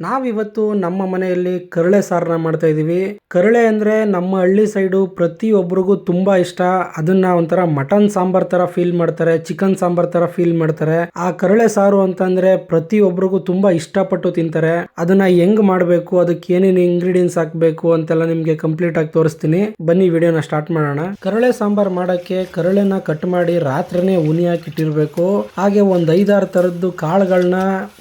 ನಾವಿವತ್ತು ನಮ್ಮ ಮನೆಯಲ್ಲಿ ಕರಳೆ ಸಾರನ್ನ ಮಾಡ್ತಾ ಇದ್ದೀವಿ. ಕರಳೆ ಅಂದ್ರೆ ನಮ್ಮ ಹಳ್ಳಿ ಸೈಡು ಪ್ರತಿಯೊಬ್ಬರಿಗೂ ತುಂಬಾ ಇಷ್ಟ. ಅದನ್ನ ಒಂಥರ ಮಟನ್ ಸಾಂಬಾರ್ ತರ ಫೀಲ್ ಮಾಡ್ತಾರೆ ಚಿಕನ್ ಸಾಂಬಾರ್ ತರ ಫೀಲ್ ಮಾಡ್ತಾರೆ. ಆ ಕರಳೆ ಸಾರು ಅಂತಂದ್ರೆ ಪ್ರತಿಯೊಬ್ಬರಿಗೂ ತುಂಬಾ ಇಷ್ಟಪಟ್ಟು ತಿಂತಾರೆ. ಅದನ್ನ ಹೆಂಗ್ ಮಾಡಬೇಕು, ಅದಕ್ಕೆ ಏನೇನು ಇಂಗ್ರೀಡಿಯೆಂಟ್ಸ್ ಹಾಕ್ಬೇಕು ಅಂತೆಲ್ಲ ನಿಮ್ಗೆ ಕಂಪ್ಲೀಟ್ ಆಗಿ ತೋರಿಸ್ತೀನಿ. ಬನ್ನಿ ವಿಡಿಯೋನ ಸ್ಟಾರ್ಟ್ ಮಾಡೋಣ. ಕರಳೆ ಸಾಂಬಾರ್ ಮಾಡೋಕ್ಕೆ ಕರಳೆನ ಕಟ್ ಮಾಡಿ ರಾತ್ರಿನೇ ಉನಿ ಹಾಕಿಟ್ಟಿರ್ಬೇಕು. ಹಾಗೆ ಒಂದ್ ಐದಾರು ತರದ್ದು ಕಾಳುಗಳನ್ನ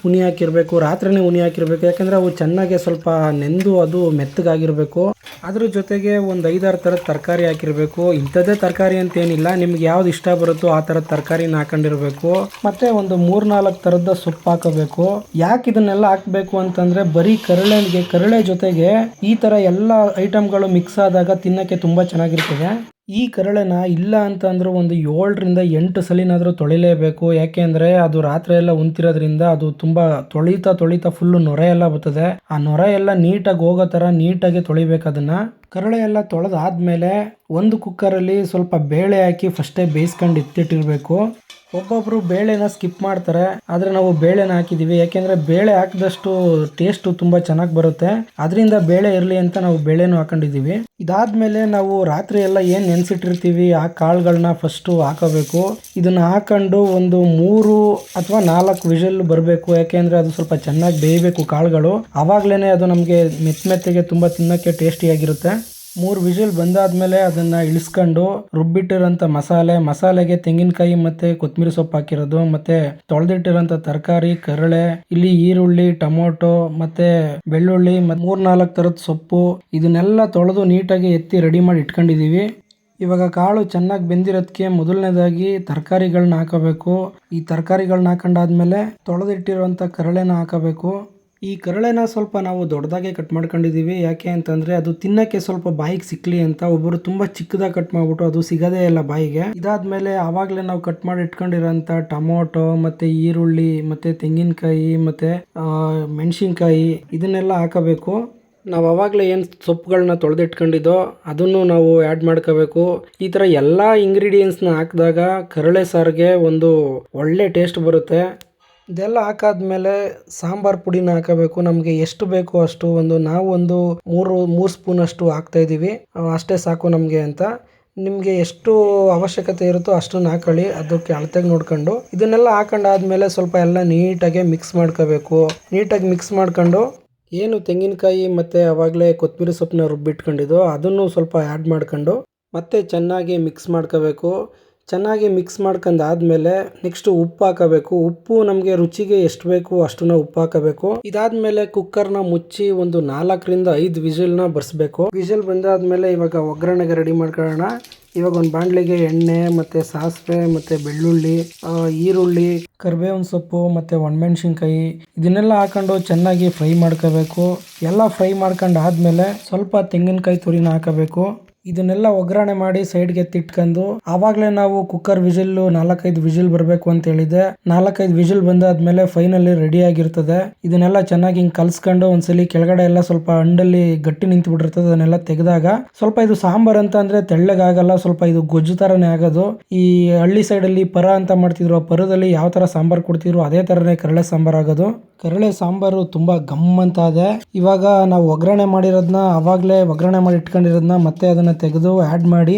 ಉನಿ ಹಾಕಿರ್ಬೇಕು, ರಾತ್ರಿನೇ ಉನಿ ಹಾಕಿರ್ಬೇಕು. ಯಾಕಂದ್ರೆ ಅವು ಚೆನ್ನಾಗಿ ಸ್ವಲ್ಪ ನೆಂದು ಅದು ಮೆತ್ತಗಾಗಿರಬೇಕು. ಅದ್ರ ಜೊತೆಗೆ ಒಂದು ಐದಾರು ಥರದ ತರಕಾರಿ ಹಾಕಿರಬೇಕು. ಇಂಥದ್ದೇ ತರಕಾರಿ ಅಂತ ಏನಿಲ್ಲ ನಿಮ್ಗೆ ಯಾವ್ದು ಇಷ್ಟ ಬರುತ್ತೋ ಆ ಥರದ ತರಕಾರಿನ ಹಾಕೊಂಡಿರಬೇಕು. ಮತ್ತೆ ಒಂದು ಮೂರ್ನಾಲ್ಕು ತರದ ಸೊಪ್ಪು ಹಾಕಬೇಕು. ಯಾಕೆ ಇದನ್ನೆಲ್ಲ ಹಾಕ್ಬೇಕು ಅಂತಂದ್ರೆ ಬರೀ ಕರಳೆಗೆ, ಕರಳೆ ಜೊತೆಗೆ ಈ ತರ ಎಲ್ಲ ಐಟಮ್ಗಳು ಮಿಕ್ಸ್ ಆದಾಗ ತಿನ್ನಕ್ಕೆ ತುಂಬಾ ಚೆನ್ನಾಗಿರ್ತದೆ. ಈ ಕರಳೆನ ಇಲ್ಲ ಅಂತ ಅಂದ್ರೆ ಒಂದು ಏಳರಿಂದ ಎಂಟು ಸಲಿನಾದರೂ ತೊಳಿಲೇಬೇಕು. ಯಾಕೆ ಅಂದ್ರೆ ಅದು ರಾತ್ರಿ ಎಲ್ಲ ಉಂತಿರೋದ್ರಿಂದ ಅದು ತುಂಬಾ ತೊಳಿತಾ ತೊಳಿತಾ ಫುಲ್ ನೊರೆ ಎಲ್ಲ ಬರ್ತದೆ. ಆ ನೊರೆ ಎಲ್ಲ ನೀಟಾಗಿ ಹೋಗೋ ತರ ನೀಟಾಗಿ ತೊಳಿಬೇಕು ಅದನ್ನ. ಕರಳೆ ಎಲ್ಲ ತೊಳೆದಾದ್ಮೇಲೆ ಒಂದು ಕುಕ್ಕರಲ್ಲಿ ಸ್ವಲ್ಪ ಬೇಳೆ ಹಾಕಿ ಫಸ್ಟೇ ಬೇಯಿಸ್ಕೊಂಡು ಎತ್ತಿಟ್ಟಿರ್ಬೇಕು ಒಬ್ಬೊಬ್ರು ಬೇಳೆನ ಸ್ಕಿಪ್ ಮಾಡ್ತಾರೆ, ಆದ್ರೆ ನಾವು ಬೇಳೆನ ಹಾಕಿದೀವಿ. ಯಾಕೆಂದರೆ ಬೇಳೆ ಹಾಕಿದಷ್ಟು ಟೇಸ್ಟು ತುಂಬಾ ಚೆನ್ನಾಗಿ ಬರುತ್ತೆ. ಅದರಿಂದ ಬೇಳೆ ಇರಲಿ ಅಂತ ನಾವು ಬೇಳೆನೂ ಹಾಕೊಂಡಿದೀವಿ. ಇದಾದ್ಮೇಲೆ ನಾವು ರಾತ್ರಿ ಎಲ್ಲ ಏನು ನೆನೆಸಿಟ್ಟಿರ್ತೀವಿ, ಆ ಕಾಳುಗಳನ್ನ ಫಸ್ಟು ಹಾಕೋಬೇಕು. ಇದನ್ನ ಹಾಕೊಂಡು ಒಂದು ಮೂರು ಅಥವಾ ನಾಲ್ಕು ವಿಷಲ್ ಬರಬೇಕು. ಯಾಕೆಂದ್ರೆ ಅದು ಸ್ವಲ್ಪ ಚೆನ್ನಾಗಿ ಬೇಯಬೇಕು ಕಾಳುಗಳು. ಆವಾಗಲೇ ಅದು ನಮಗೆ ಮೆತ್ತ ಮೆತ್ತಗೆ ತುಂಬಾ ತಿನ್ನಕ್ಕೆ ಟೇಸ್ಟಿಯಾಗಿರುತ್ತೆ ಮೂರು ವಿಷಲ್ ಬಂದಾದ್ಮೇಲೆ ಅದನ್ನ ಇಳಿಸ್ಕೊಂಡು ರುಬ್ಬಿಟ್ಟಿರೋಂಥ ಮಸಾಲೆ, ಮಸಾಲೆಗೆ ತೆಂಗಿನಕಾಯಿ ಮತ್ತೆ ಕೊತ್ತಂಬರಿ ಸೊಪ್ಪು ಹಾಕಿರೋದು, ಮತ್ತೆ ತೊಳೆದಿಟ್ಟಿರೋಂಥ ತರಕಾರಿ, ಕರಳೆ, ಇಲ್ಲಿ ಈರುಳ್ಳಿ, ಟೊಮೊಟೊ, ಮತ್ತೆ ಬೆಳ್ಳುಳ್ಳಿ ಮತ್ತೆ ಮೂರ್ನಾಲ್ಕು ಥರದ ಸೊಪ್ಪು, ಇದನ್ನೆಲ್ಲ ತೊಳೆದು ನೀಟಾಗಿ ಎತ್ತಿ ರೆಡಿ ಮಾಡಿ ಇಟ್ಕೊಂಡಿದೀವಿ. ಇವಾಗ ಕಾಳು ಚೆನ್ನಾಗಿ ಬೆಂದಿರೋದಕ್ಕೆ ಮೊದಲನೇದಾಗಿ ತರಕಾರಿಗಳನ್ನ ಹಾಕಬೇಕು. ಈ ತರಕಾರಿಗಳನ್ನ ಹಾಕೊಂಡಾದ್ಮೇಲೆ ತೊಳೆದಿಟ್ಟಿರುವಂಥ ಕರಳೆನ ಹಾಕಬೇಕು. ಈ ಕರಳೆನ ಸ್ವಲ್ಪ ನಾವು ದೊಡ್ಡದಾಗೆ ಕಟ್ ಮಾಡ್ಕೊಂಡಿದೀವಿ. ಯಾಕೆ ಅಂತಂದ್ರೆ ಅದು ತಿನ್ನಕ್ಕೆ ಸ್ವಲ್ಪ ಬಾಯಿಗೆ ಸಿಕ್ಕಲಿ ಅಂತ ಒಬ್ಬರು ತುಂಬಾ ಚಿಕ್ಕದಾಗಿ ಕಟ್ ಮಾಡಿಬಿಟ್ಟು ಅದು ಸಿಗೋದೇ ಇಲ್ಲ ಬಾಯಿಗೆ. ಇದಾದ್ಮೇಲೆ ಆವಾಗಲೇ ನಾವು ಕಟ್ ಮಾಡಿ ಇಟ್ಕೊಂಡಿರೋಂಥ ಟೊಮೊಟೊ, ಮತ್ತೆ ಈರುಳ್ಳಿ, ಮತ್ತೆ ತೆಂಗಿನಕಾಯಿ, ಮತ್ತೆ ಮೆಣಸಿನ್ಕಾಯಿ ಇದನ್ನೆಲ್ಲ ಹಾಕಬೇಕು. ನಾವು ಅವಾಗಲೇ ಏನು ಸೊಪ್ಪುಗಳನ್ನ ತೊಳೆದಿಟ್ಕೊಂಡಿದ್ದೋ ಅದನ್ನು ನಾವು ಆ್ಯಡ್ ಮಾಡ್ಕೋಬೇಕು. ಈ ಥರ ಎಲ್ಲ ಇಂಗ್ರೀಡಿಯೆಂಟ್ಸ್ನ ಹಾಕಿದಾಗ ಕರಳೆ ಸಾರಿಗೆ ಒಂದು ಒಳ್ಳೆ ಟೇಸ್ಟ್ ಬರುತ್ತೆ. ಇದೆಲ್ಲ ಹಾಕಾದ್ಮೇಲೆ ಸಾಂಬಾರ್ ಪುಡಿನ ಹಾಕಬೇಕು. ನಮಗೆ ಎಷ್ಟು ಬೇಕೋ ಅಷ್ಟು ಒಂದು ನಾವು ಒಂದು ಮೂರು ಮೂರು ಸ್ಪೂನ್ ಅಷ್ಟು ಹಾಕ್ತಾ ಇದ್ದೀವಿ. ಅಷ್ಟೇ ಸಾಕು ನಮಗೆ ಅಂತ. ನಿಮಗೆ ಎಷ್ಟು ಅವಶ್ಯಕತೆ ಇರುತ್ತೋ ಅಷ್ಟನ್ನು ಹಾಕೊಳ್ಳಿ. ಅದಕ್ಕೆ ಅಳತೆಗೆ ನೋಡ್ಕೊಂಡು. ಇದನ್ನೆಲ್ಲ ಹಾಕೊಂಡಾದ್ಮೇಲೆ ಸ್ವಲ್ಪ ಎಲ್ಲ ನೀಟಾಗಿ ಮಿಕ್ಸ್ ಮಾಡ್ಕೋಬೇಕು. ನೀಟಾಗಿ ಮಿಕ್ಸ್ ಮಾಡ್ಕೊಂಡು ಏನು ತೆಂಗಿನಕಾಯಿ ಮತ್ತು ಆವಾಗಲೇ ಕೊತ್ತಂಬರಿ ಸೊಪ್ಪನ್ನ ರುಬ್ಬಿಟ್ಕೊಂಡಿದ್ದೋ ಅದನ್ನು ಸ್ವಲ್ಪ ಆ್ಯಡ್ ಮಾಡ್ಕೊಂಡು ಮತ್ತೆ ಚೆನ್ನಾಗಿ ಮಿಕ್ಸ್ ಮಾಡ್ಕೋಬೇಕು. ಚೆನ್ನಾಗಿ ಮಿಕ್ಸ್ ಮಾಡ್ಕೊಂಡು ಆದಮೇಲೆ ನೆಕ್ಸ್ಟ್ ಉಪ್ಪು ಹಾಕಬೇಕು. ಉಪ್ಪು ನಮಗೆ ರುಚಿಗೆ ಎಷ್ಟು ಬೇಕು ಅಷ್ಟನ್ನ ಉಪ್ಪು ಹಾಕಬೇಕು. ಇದಾದ್ಮೇಲೆ ಕುಕ್ಕರ್ನ ಮುಚ್ಚಿ ಒಂದು ನಾಲ್ಕರಿಂದ ಐದು ವಿಜಿಲ್ನ ಬರ್ಸ್ಬೇಕು. ವಿಜಿಲ್ ಬಂದಾದ್ಮೇಲೆ ಇವಾಗ ಒಗ್ಗರಣೆಗೆ ರೆಡಿ ಮಾಡ್ಕೊಳ್ಳೋಣ. ಇವಾಗ ಒಂದು ಬಾಣಲೆಗೆ ಎಣ್ಣೆ, ಮತ್ತೆ ಸಾಸಿವೆ, ಮತ್ತೆ ಬೆಳ್ಳುಳ್ಳಿ ಈರುಳ್ಳಿ, ಕರಿಬೇವಿನ ಸೊಪ್ಪು, ಮತ್ತೆ ಒಣಮೆಣಸಿನ್ಕಾಯಿ ಇದನ್ನೆಲ್ಲ ಹಾಕೊಂಡು ಚೆನ್ನಾಗಿ ಫ್ರೈ ಮಾಡ್ಕೋಬೇಕು. ಎಲ್ಲ ಫ್ರೈ ಮಾಡ್ಕೊಂಡು ಆದಮೇಲೆ ಸ್ವಲ್ಪ ತೆಂಗಿನಕಾಯಿ ತುರಿನ ಹಾಕಬೇಕು. ಇದನ್ನೆಲ್ಲ ಒಗ್ಗರಣೆ ಮಾಡಿ ಸೈಡ್ಗೆ ತಿಟ್ಕೊಂಡು ಆವಾಗಲೇ ನಾವು ಕುಕ್ಕರ್ ವಿಜಿಲ್ ನಾಲ್ಕೈದು ವಿಜಿಲ್ ಬರಬೇಕು ಅಂತ ಹೇಳಿದೆ. ನಾಲ್ಕೈದು ವಿಜಿಲ್ ಬಂದಾದ್ಮೇಲೆ ಫೈನಲಿ ರೆಡಿ ಆಗಿರ್ತದೆ. ಇದನ್ನೆಲ್ಲ ಚೆನ್ನಾಗಿ ಹಿಂಗೆ ಕಲ್ಸ್ಕೊಂಡು ಒಂದ್ಸಲಿ ಕೆಳಗಡೆ ಎಲ್ಲ ಸ್ವಲ್ಪ ಅಂಡಲ್ಲಿ ಗಟ್ಟಿ ನಿಂತು ಬಿಟ್ಟಿರ್ತದೆ ಅದನ್ನೆಲ್ಲ ತೆಗೆದಾಗ. ಸ್ವಲ್ಪ ಇದು ಸಾಂಬಾರ್ ಅಂತ ಅಂದ್ರೆ ತೆಳ್ಳಗಾಗಲ್ಲ, ಸ್ವಲ್ಪ ಇದು ಗೊಜ್ಜು ತರನೇ ಆಗೋದು. ಈ ಹಳ್ಳಿ ಸೈಡ್ ಅಲ್ಲಿ ಪರ ಅಂತ ಮಾಡ್ತಿದ್ರು, ಆ ಪರದಲ್ಲಿ ಯಾವ ತರ ಸಾಂಬಾರ್ ಕೊಡ್ತಿದ್ರು ಅದೇ ತರನೇ ಕರಳೆ ಸಾಂಬಾರ್ ಆಗೋದು. ಕರಳೆ ಸಾಂಬಾರು ತುಂಬಾ ಗಮ್ ಅಂತ ಇದೆ. ಇವಾಗ ನಾವು ಒಗ್ಗರಣೆ ಮಾಡಿರೋದನ್ನ ಅವಾಗಲೇ ಒಗ್ಗರಣೆ ಮಾಡಿ ಇಟ್ಕೊಂಡಿರೋದನ್ನ ಮತ್ತೆ ಅದನ್ನ ತೆಗೆದು ಆ್ಯಡ್ ಮಾಡಿ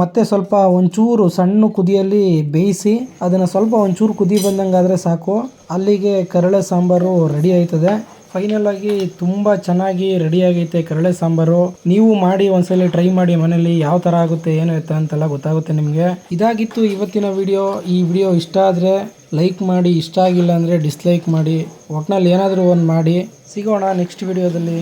ಮತ್ತೆ ಸ್ವಲ್ಪ ಒಂಚೂರು ಸಣ್ಣ ಕುದಿಯಲ್ಲಿ ಬೇಯಿಸಿ, ಅದನ್ನು ಸ್ವಲ್ಪ ಒಂಚೂರು ಕುದಿ ಬಂದಂಗಾದರೆ ಸಾಕು. ಅಲ್ಲಿಗೆ ಕರಳೆ ಸಾಂಬಾರು ರೆಡಿ ಆಯ್ತದೆ. ಫೈನಲ್ ಆಗಿ ತುಂಬ ಚೆನ್ನಾಗಿ ರೆಡಿ ಆಗೈತೆ ಕರಳೆ ಸಾಂಬಾರು. ನೀವು ಮಾಡಿ ಒಂದ್ಸಲಿ ಟ್ರೈ ಮಾಡಿ ಮನೇಲಿ ಯಾವ ಥರ ಆಗುತ್ತೆ, ಏನು ಎತ್ತ ಅಂತೆಲ್ಲ ಗೊತ್ತಾಗುತ್ತೆ ನಿಮಗೆ. ಇದಾಗಿತ್ತು ಇವತ್ತಿನ ವಿಡಿಯೋ ಈ ವಿಡಿಯೋ ಇಷ್ಟ ಆದರೆ ಲೈಕ್ ಮಾಡಿ, ಇಷ್ಟ ಆಗಿಲ್ಲ ಅಂದರೆ ಡಿಸ್ಲೈಕ್ ಮಾಡಿ. ಒಟ್ನಲ್ಲಿ ಏನಾದರೂ ಒಂದು ಮಾಡಿ. ಸಿಗೋಣ ನೆಕ್ಸ್ಟ್ ವಿಡಿಯೋದಲ್ಲಿ